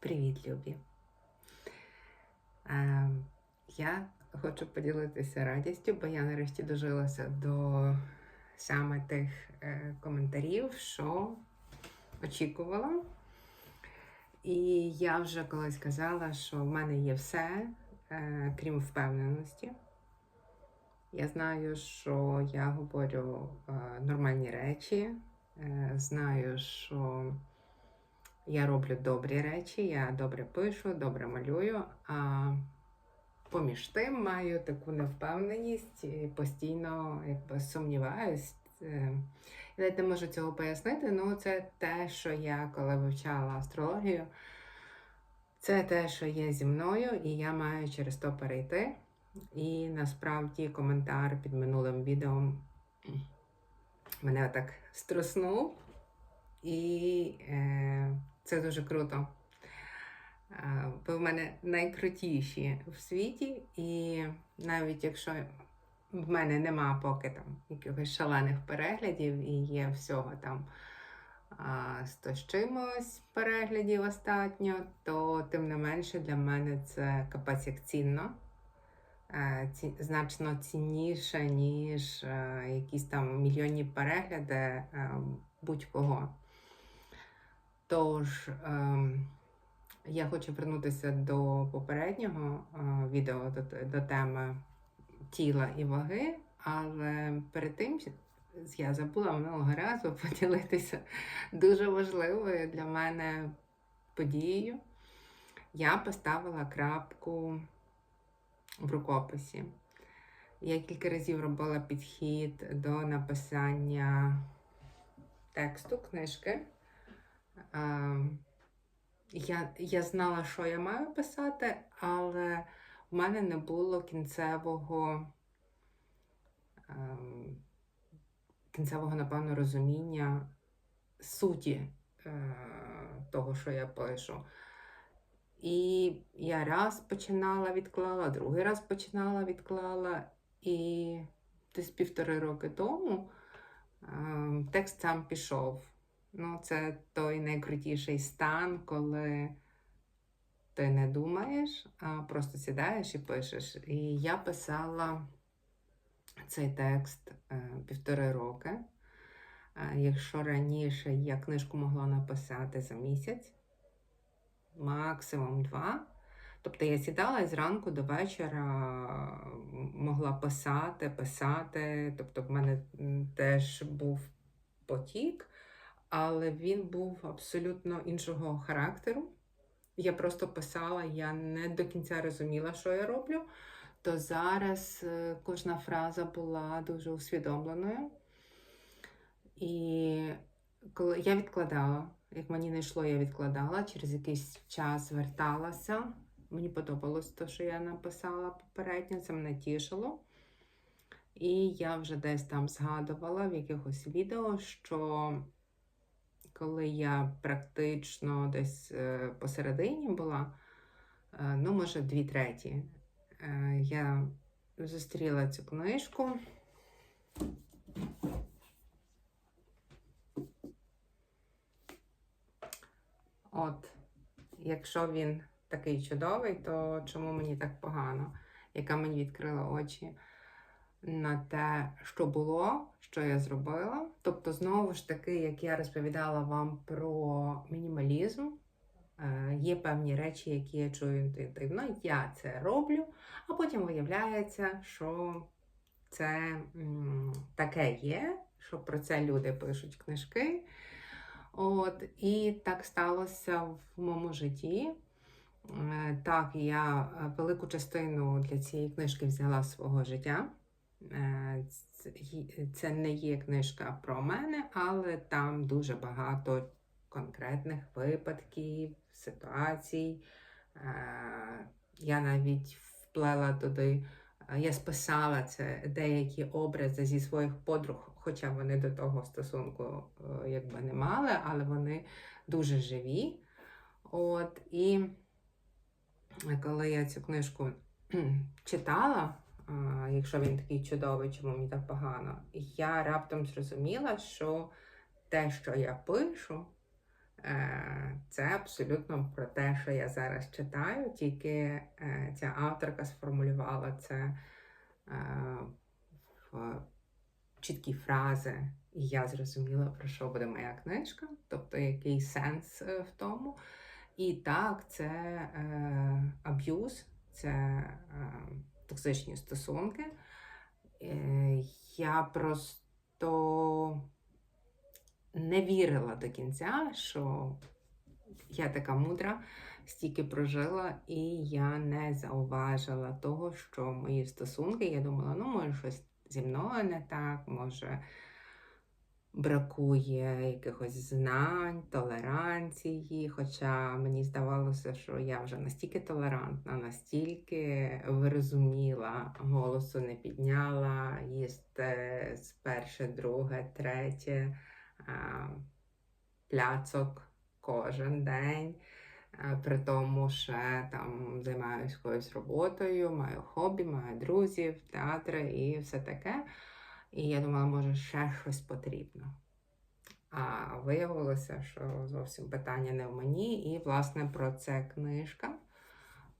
Привіт, Любі! Е, я хочу поділитися радістю, бо я нарешті дожилася до саме тих е, коментарів, що очікувала. І я вже колись казала, що в мене є все, е, крім впевненості. Я знаю, що я говорю нормальні речі, знаю, що я роблю добрі речі, я добре пишу, добре малюю, а поміж тим маю таку невпевненість і постійно якби, сумніваюсь. Е, Я не можу цього пояснити, але це те, що я коли вивчала астрологію, це те, що є зі мною, і я маю через то перейти. І насправді коментар під минулим відео мене так струснув. І е, це дуже круто. Е, Ви в мене найкрутіші в світі, і навіть якщо в мене нема поки там якихось шалених переглядів і є всього там 100 з чимось переглядів остатньо, то тим не менше для мене це капець як цінно. Е, ці, значно цінніше, ніж е, якісь там мільйонні перегляди будь-кого. Тож ем, я хочу вернутися до попереднього е, відео до, до теми тіла і ваги, але перед тим я забула минулого разу поділитися дуже важливою для мене подією. Я поставила крапку в рукописі. Я кілька разів робила підхід до написання тексту книжки. Ем, Я, я знала, що я маю писати, але в мене не було кінцевого, ем, кінцевого, напевно, розуміння суті е, того, що я пишу. І я раз починала, відклала, другий раз починала, відклала. І десь півтори роки тому ем, текст сам пішов. Ну, це той найкрутіший стан, коли ти не думаєш, а просто сідаєш і пишеш. І я писала цей текст е, півтори роки. Е, якщо раніше я книжку могла написати за місяць, максимум два. Тобто я сідала і зранку до вечора могла писати, писати. Тобто, в мене теж був потік, але він був абсолютно іншого характеру. Я просто писала, я не до кінця розуміла, що я роблю. То зараз е, кожна фраза була дуже усвідомленою. І коли я відкладала, як мені не йшло, я відкладала, через якийсь час зверталася. Мені подобалось те, що я написала попередньо, це мене тішило. І я вже десь там згадувала в якихось відео, що коли я практично десь е, посередині була, е, ну, може, дві треті, е, я зустріла цю книжку. От, якщо він такий чудовий, то чому мені так погано? Яка мені відкрила очі на те, що було, що я зробила. Тобто, знову ж таки, як я розповідала вам про мінімалізм, е, є певні речі, які я чую інтуїтивно, я це роблю, а потім виявляється, що це таке є, що про це люди пишуть книжки. От, І так сталося в моєму житті. Е, Так, я е, велику частину для цієї книжки взяла свого життя. Е, Це не є книжка про мене, але там дуже багато конкретних випадків, ситуацій. Е, Я навіть вплела туди, е, я списала це деякі образи зі своїх подруг, хоча вони до того стосунку якби не мали, але вони дуже живі. От, і коли я цю книжку читала, якщо він такий чудовий, чому мені так погано, я раптом зрозуміла, що те, що я пишу, Е, Це абсолютно про те, що я зараз читаю, тільки е, ця авторка сформулювала це е, в чіткі фрази, і я зрозуміла, про що буде моя книжка, тобто який сенс в тому. І так, це аб'юз, це токсичні стосунки. Е, я просто не вірила до кінця, що я така мудра, стільки прожила, і я не зауважила того, що мої стосунки, я думала, ну, може, щось зі мною не так, може бракує якихось знань, толеранції. Хоча мені здавалося, що я вже настільки толерантна, настільки вирозуміла, голосу не підняла, їсти з перше, друге, третє пляцок кожен день. При тому, що там займаюся якоюсь роботою, маю хобі, маю друзів, театри і все таке. І я думала, може, ще щось потрібно. А виявилося, що зовсім питання не в мені. І, власне, про це книжка,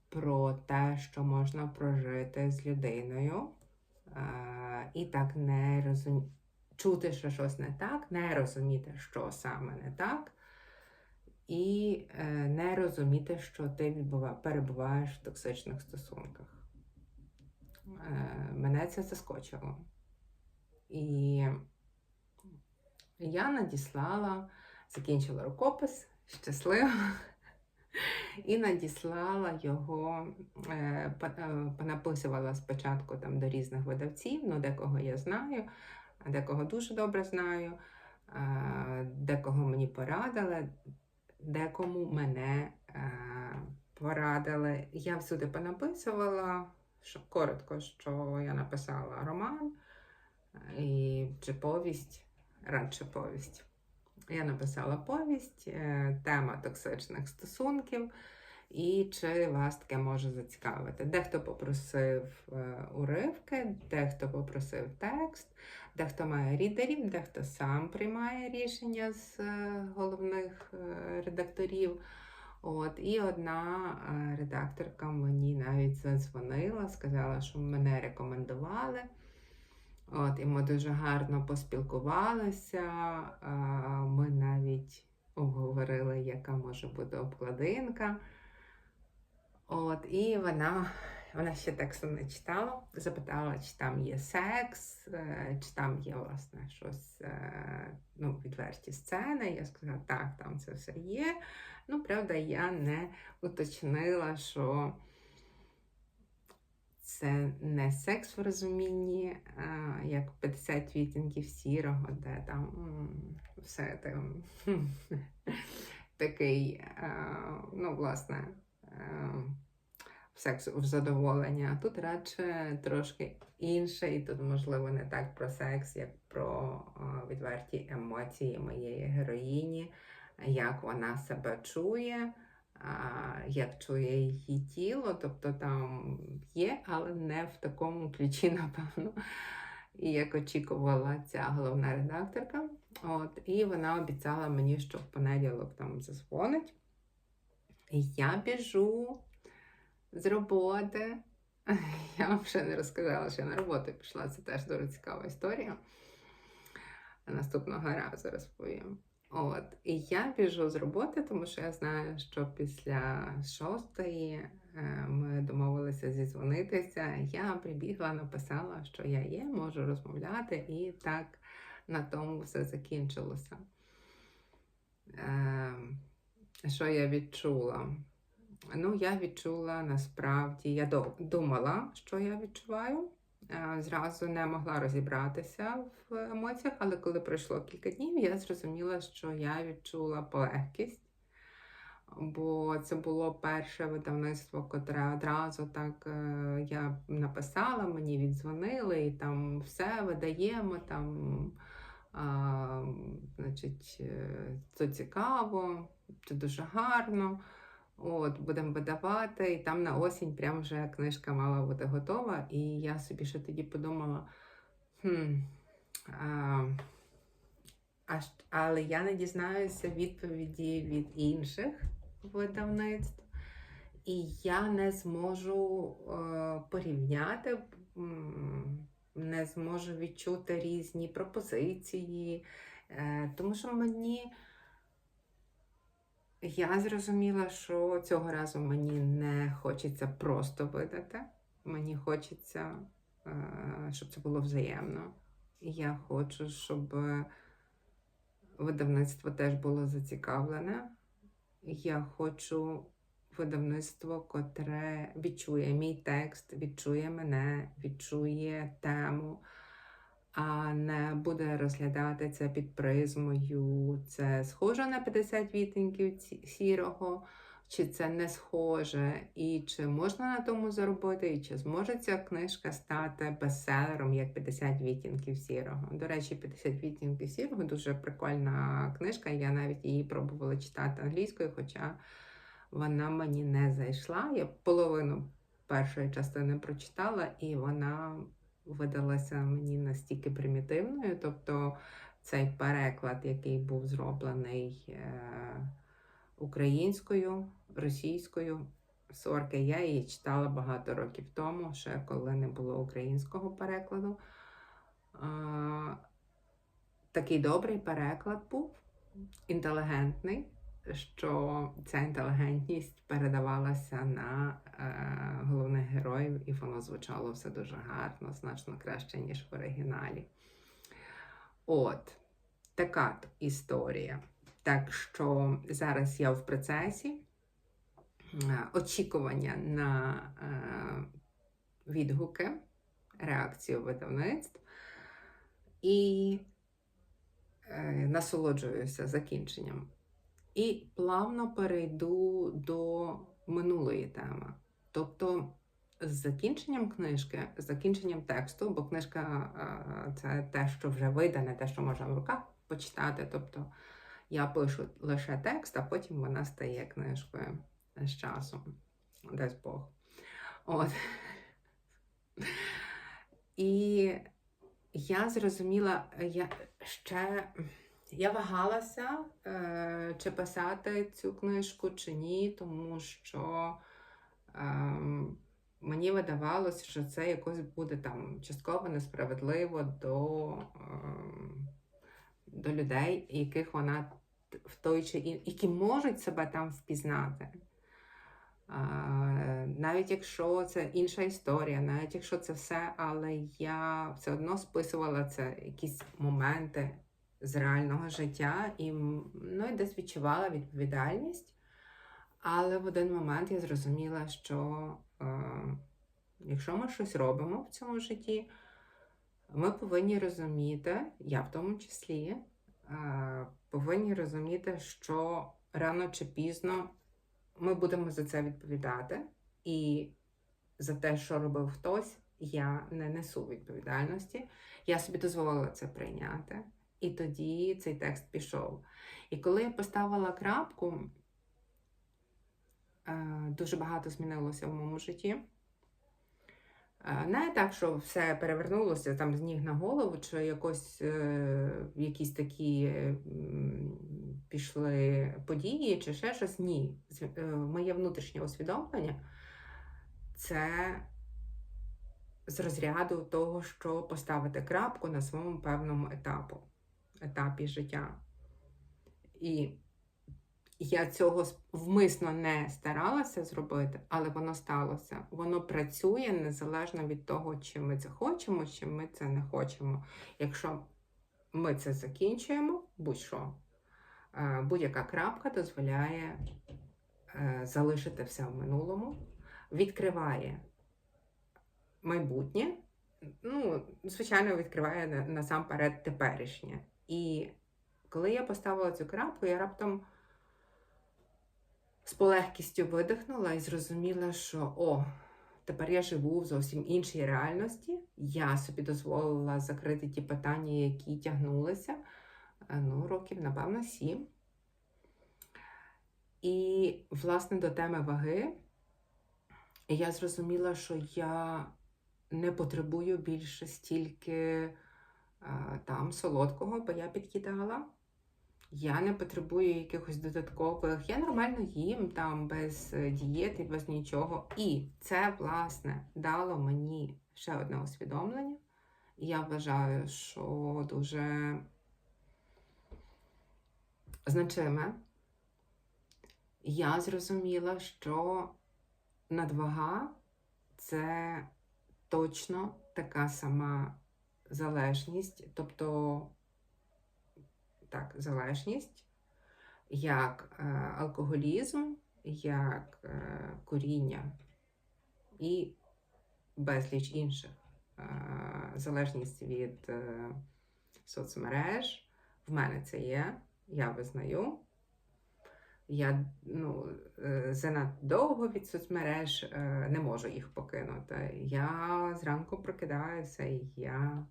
про те, що можна прожити з людиною. І так не розум... чути, що щось не так, не розуміти, що саме не так, і е, не розуміти, що ти відбува... перебуваєш в токсичних стосунках. Е, Мене це заскочило. І я надіслала, закінчила рукопис щасливо, і надіслала його, е, е, понаписувала спочатку там до різних видавців, ну декого я знаю, декого дуже добре знаю, е, декого мені порадили, декому мене порадили. Я всюди понаписувала, що коротко, що я написала роман і, чи повість, радше повість. Я написала повість, е, тема токсичних стосунків, і чи вас таке може зацікавити. Дехто попросив е, уривки, дехто попросив текст, дехто має рідерів, дехто сам приймає рішення з е, головних редакторів. От, і одна редакторка мені навіть задзвонила, сказала, що мене рекомендували. От, і ми дуже гарно поспілкувалися. Ми навіть обговорили, яка може бути обкладинка. От, і вона, вона ще тексту не читала, запитала, чи там є секс, е, чи там є власне щось, е, ну, відверті сцени. Я сказала, так, там це все є. Ну, правда, я не уточнила, що це не секс в розумінні, як 50 відтінків сірого, де там все там такий, ну, власне, секс в задоволення. А тут радше трошки інше, і тут, можливо, не так про секс, як про відверті емоції моєї героїні, як вона себе чує як чує її тіло, тобто там є, але не в такому ключі, напевно, і як очікувала ця головна редакторка. От, і вона обіцяла мені, що в понеділок там зазвонить. Я біжу з роботи. Я вам ще не розказала, що я на роботу пішла. Це теж дуже цікава історія. Наступного разу розповім. От, і я біжу з роботи, тому що я знаю, що після шостої е, ми домовилися зізвонитися. Я прибігла, написала, що я є, можу розмовляти, і так на тому все закінчилося. Е, Що я відчула? Ну, я відчула насправді, я думала, що я відчуваю. Е, Зразу не могла розібратися в емоціях, але коли пройшло кілька днів, я зрозуміла, що я відчула полегкість. Бо це було перше видавництво, котре одразу так е, я написала, мені віддзвонили, і там все видаємо, там, а, значить, е, це цікаво, це дуже гарно. От, будемо видавати, і там на осінь прям вже книжка мала бути готова. І я собі ще тоді подумала: хм, а, а, але я не дізнаюся відповіді від інших видавництв, і я не зможу е, порівняти, не зможу відчути різні пропозиції, е, тому що мені. Я зрозуміла, що цього разу мені не хочеться просто видати. Мені хочеться, е, щоб це було взаємно. Я хочу, щоб видавництво теж було зацікавлене. Я хочу видавництво, котре відчує мій текст, відчує мене, відчує тему, не буде розглядати це під призмою. Це схоже на 50 відтінків сірого, чи це не схоже, і чи можна на тому заробити, і чи зможе ця книжка стати бестселером як 50 відтінків сірого. До речі, 50 відтінків сірого дуже прикольна книжка. Я навіть її пробувала читати англійською, хоча вона мені не зайшла. Я половину першої частини прочитала, і вона видалася мені настільки примітивною. Тобто цей переклад, який був зроблений е, українською, російською. Сорки, я її читала багато років тому, ще коли не було українського перекладу. Такий добрий переклад був, інтелігентний, що ця інтелігентність передавалася на е, головних героїв, і воно звучало все дуже гарно, значно краще, ніж в оригіналі. От, така історія. Так що зараз я в процесі е, очікування на е, відгуки, реакцію видавництв і е, насолоджуюся закінченням. І плавно перейду до минулої теми. Тобто, з закінченням книжки, з закінченням тексту, бо книжка е, це те, що вже видане, те, що можна в руках почитати. Тобто я пишу лише текст, а потім вона стає книжкою з часом. Дасть Бог. От. І я зрозуміла, я ще я вагалася, е, чи писати цю книжку, чи ні, тому що е, мені видавалося, що це якось буде там частково несправедливо до, е, до людей, яких вона в той чи ін... які можуть себе там впізнати. Навіть якщо це інша історія, навіть якщо це все, але я все одно списувала це якісь моменти з реального життя і ну, і десь відчувала відповідальність. Але в один момент я зрозуміла, що е, якщо ми щось робимо в цьому житті, ми повинні розуміти, я в тому числі, е, повинні розуміти, що рано чи пізно ми будемо за це відповідати. І за те, що робив хтось, я не несу відповідальності. Я собі дозволила це прийняти. І тоді цей текст пішов. І коли я поставила крапку, е, дуже багато змінилося в моєму житті. Е, Не так, що все перевернулося там з ніг на голову, чи якось е, якісь такі пішли події, чи ще щось. Ні. Моє внутрішнє усвідомлення це з розряду того, що поставити крапку на своєму певному етапу, етапі життя. І я цього вмисно не старалася зробити, але воно сталося. Воно працює незалежно від того, чи ми це хочемо, чи ми це не хочемо. Якщо ми це закінчуємо, будь-що, е, будь-яка крапка дозволяє е, залишити все в минулому, відкриває майбутнє, ну, звичайно, відкриває насамперед теперішнє. І коли я поставила цю крапку, я раптом з полегкістю видихнула і зрозуміла, що о, тепер я живу в зовсім іншій реальності. Я собі дозволила закрити ті питання, які тягнулися е, ну, років, напевно, сім. І, власне, до теми ваги я зрозуміла, що я не потребую більше стільки там солодкого, бо я підкидала. Я не потребую якихось додаткових. Я нормально їм там без е, дієти, без нічого. І це, власне, дало мені ще одне усвідомлення. І я вважаю, що дуже значиме. Я зрозуміла, що надвага це точно така сама залежність, тобто так, залежність, як е, алкоголізм, як е, куріння і безліч інших. Е, залежність від е, соцмереж. В мене це є, я визнаю. Я ну, е, занадто довго від соцмереж е, не можу їх покинути. Я зранку прокидаюся і я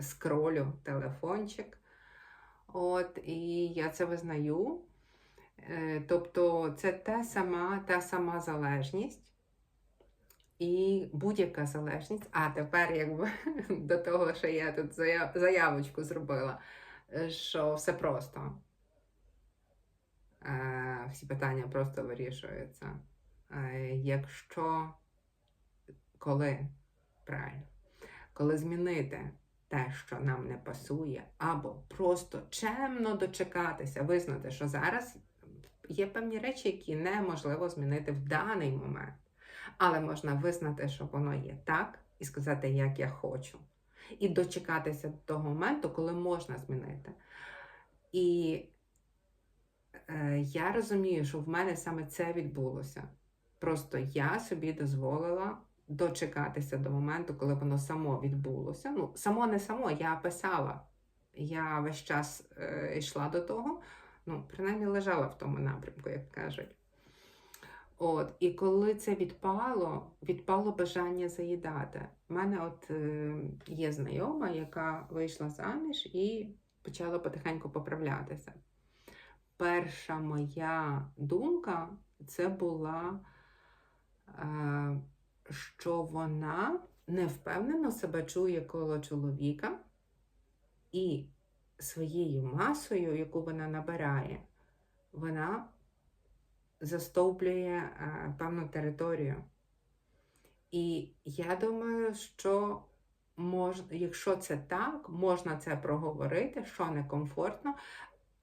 скролю телефончик. От, І я це визнаю. Е, Тобто це та сама, та сама залежність. І будь-яка залежність. А тепер, якби до того, що я тут заявочку зробила, е, що все просто. Е, Всі питання просто вирішуються. Якщо коли правильно, коли змінити те, що нам не пасує, або просто чемно дочекатися, визнати, що зараз є певні речі, які неможливо змінити в даний момент. Але можна визнати, що воно є так, і сказати, як я хочу. І дочекатися до того моменту, коли можна змінити. І е, я розумію, що в мене саме це відбулося. Просто я собі дозволила дочекатися до моменту, коли воно само відбулося. Ну, само не само, я писала. Я весь час е, йшла до того, ну, принаймні лежала в тому напрямку, як кажуть. От, і коли це відпало, відпало бажання заїдати. У мене от е, є знайома, яка вийшла заміж і почала потихеньку поправлятися. Перша моя думка це була, е, що вона невпевнено себе чує коло чоловіка, і своєю масою, яку вона набирає, вона застовплює е, певну територію. І я думаю, що мож, якщо це так, можна це проговорити, що некомфортно,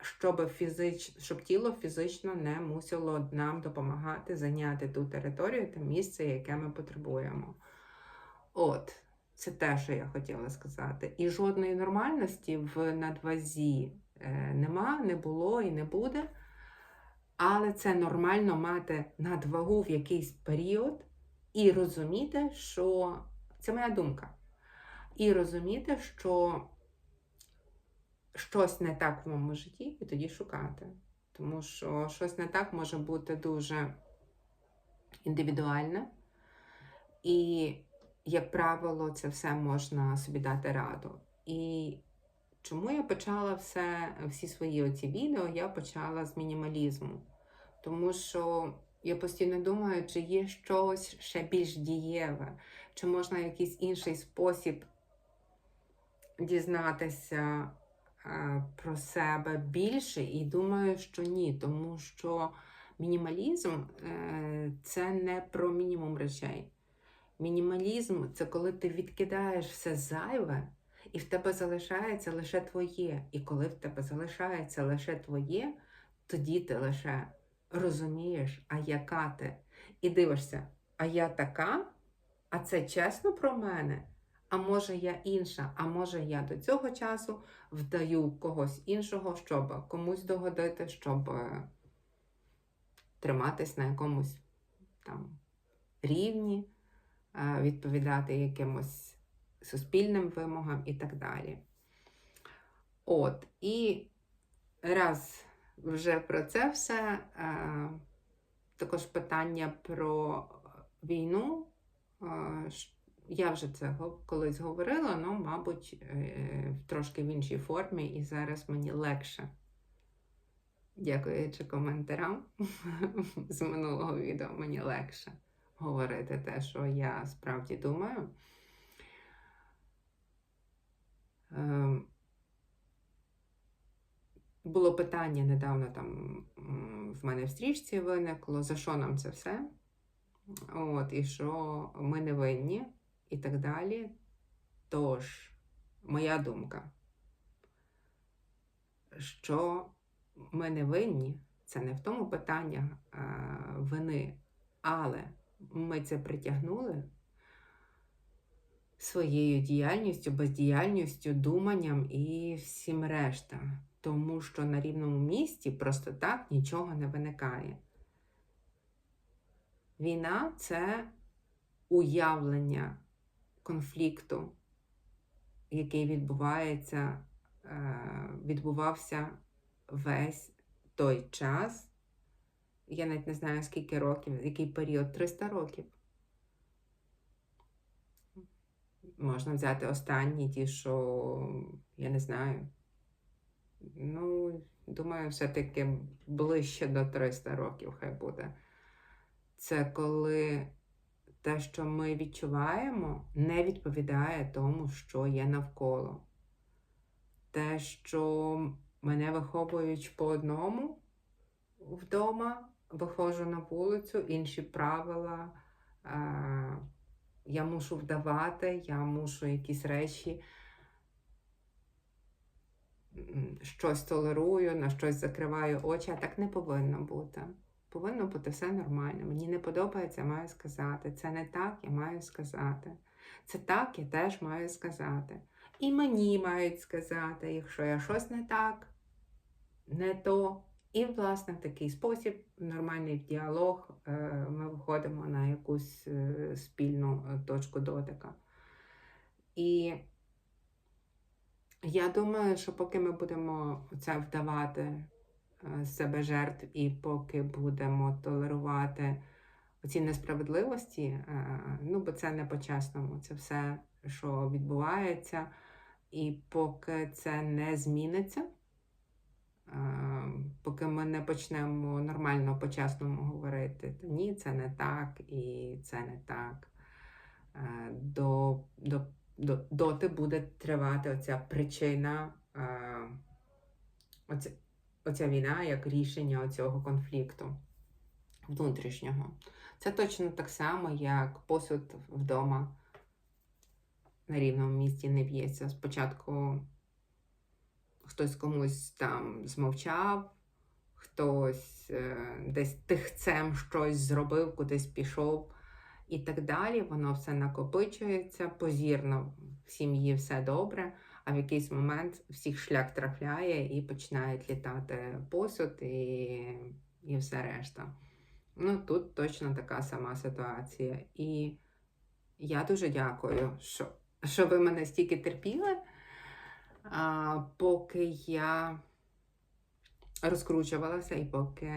щоб, фізич, щоб тіло фізично не мусило нам допомагати зайняти ту територію, те місце, яке ми потребуємо. От, це те, що я хотіла сказати. І жодної нормальності в надвазі е, нема, не було і не буде. Але це нормально мати надвагу в якийсь період і розуміти, що це моя думка. І розуміти, що щось не так в моєму житті, і тоді шукати. Тому що щось не так може бути дуже індивідуальне. І, як правило, це все можна собі дати раду. І чому я почала все, всі свої оці відео, я почала з мінімалізму. Тому що я постійно думаю, чи є щось ще більш дієве, чи можна якийсь інший спосіб дізнатися про себе більше, і думаю, що ні, тому що мінімалізм е, це не про мінімум речей. Мінімалізм це коли ти відкидаєш все зайве, і в тебе залишається лише твоє. І коли в тебе залишається лише твоє, тоді ти лише розумієш, а яка ти. І дивишся, а я така, а це чесно про мене. А може я інша, а може я до цього часу вдаю когось іншого, щоб комусь догодити, щоб е, триматись на якомусь там рівні, е, відповідати якимось суспільним вимогам і так далі. От, і раз вже про це все, е, також питання про війну. Я вже це колись говорила, але, мабуть, е, трошки в іншій формі, і зараз мені легше. Дякуючи коментарям з минулого відео, мені легше говорити те, що я справді думаю. Ем, було питання недавно там в мене в стрічці виникло, за що нам це все? От, і що ми не винні, і так далі. Тож, моя думка, що ми не винні, це не в тому питання е, вини, але ми це притягнули своєю діяльністю, бездіяльністю, думанням і всім решта. Тому що на рівному місці просто так нічого не виникає. Війна це уявлення конфлікту, який відбувається, е, відбувався весь той час. Я навіть не знаю, скільки років, який період 300 років. Можна взяти останні ті, що я не знаю. Ну, думаю, все-таки ближче до 300 років хай буде. Це коли те, що ми відчуваємо, не відповідає тому, що є навколо. Те, що мене виховують по одному вдома, виходжу на вулицю, інші правила. е, Я мушу вдавати, я мушу якісь речі, щось толерую, на щось закриваю очі, а так не повинно бути. Повинно бути все нормально. Мені не подобається, я маю сказати. Це не так, я маю сказати. Це так, я теж маю сказати. І мені мають сказати, якщо я щось не так, не то. І, власне, в такий спосіб, нормальний діалог, е, ми виходимо на якусь е, спільну е, точку дотика. І я думаю, що поки ми будемо це вдавати себе жертв, і поки будемо толерувати ці несправедливості, е, ну бо це не по-чесному, це все, що відбувається, і поки це не зміниться. Е, Поки ми не почнемо нормально по-чесному говорити, то ні, це не так і це не так. Е, До, до, до, доти буде тривати оця причина, е, оця війна як рішення цього конфлікту внутрішнього. Це точно так само, як посуд вдома на рівному місці не б'ється. Спочатку хтось комусь там змовчав, хтось е, десь тихцем щось зробив, кудись пішов і так далі. Воно все накопичується, позірно в сім'ї все добре, а в якийсь момент всіх шлях трафляє і починають літати посуд і, і все решта. Ну, тут точно така сама ситуація. І я дуже дякую, що, що ви мене стільки терпіли а, поки я розкручувалася, і поки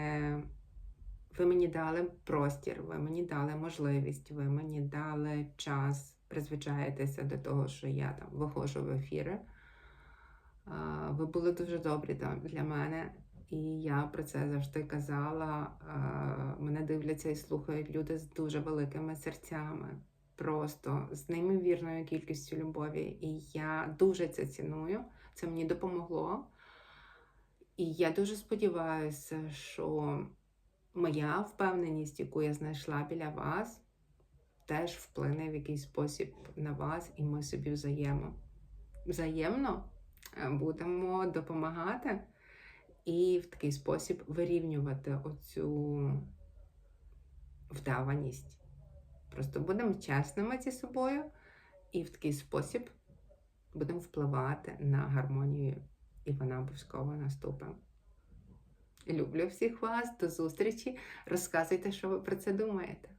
ви мені дали простір, ви мені дали можливість, ви мені дали час призвичаєтеся до того, що я там виходжу в ефіри. Ви були дуже добрі там для мене, і я про це завжди казала. Мене дивляться і слухають люди з дуже великими серцями просто з неймовірною кількістю любові. І я дуже це ціную. Це мені допомогло. І я дуже сподіваюся, що моя впевненість, яку я знайшла біля вас, теж вплине в якийсь спосіб на вас, і ми собі взаємо. взаємно е, будемо допомагати і в такий спосіб вирівнювати оцю вдаваність. Просто будемо чесними зі собою і в такий спосіб будемо впливати на гармонію, і вона обов'язково наступить. Люблю всіх вас, до зустрічі. Розказуйте, що ви про це думаєте.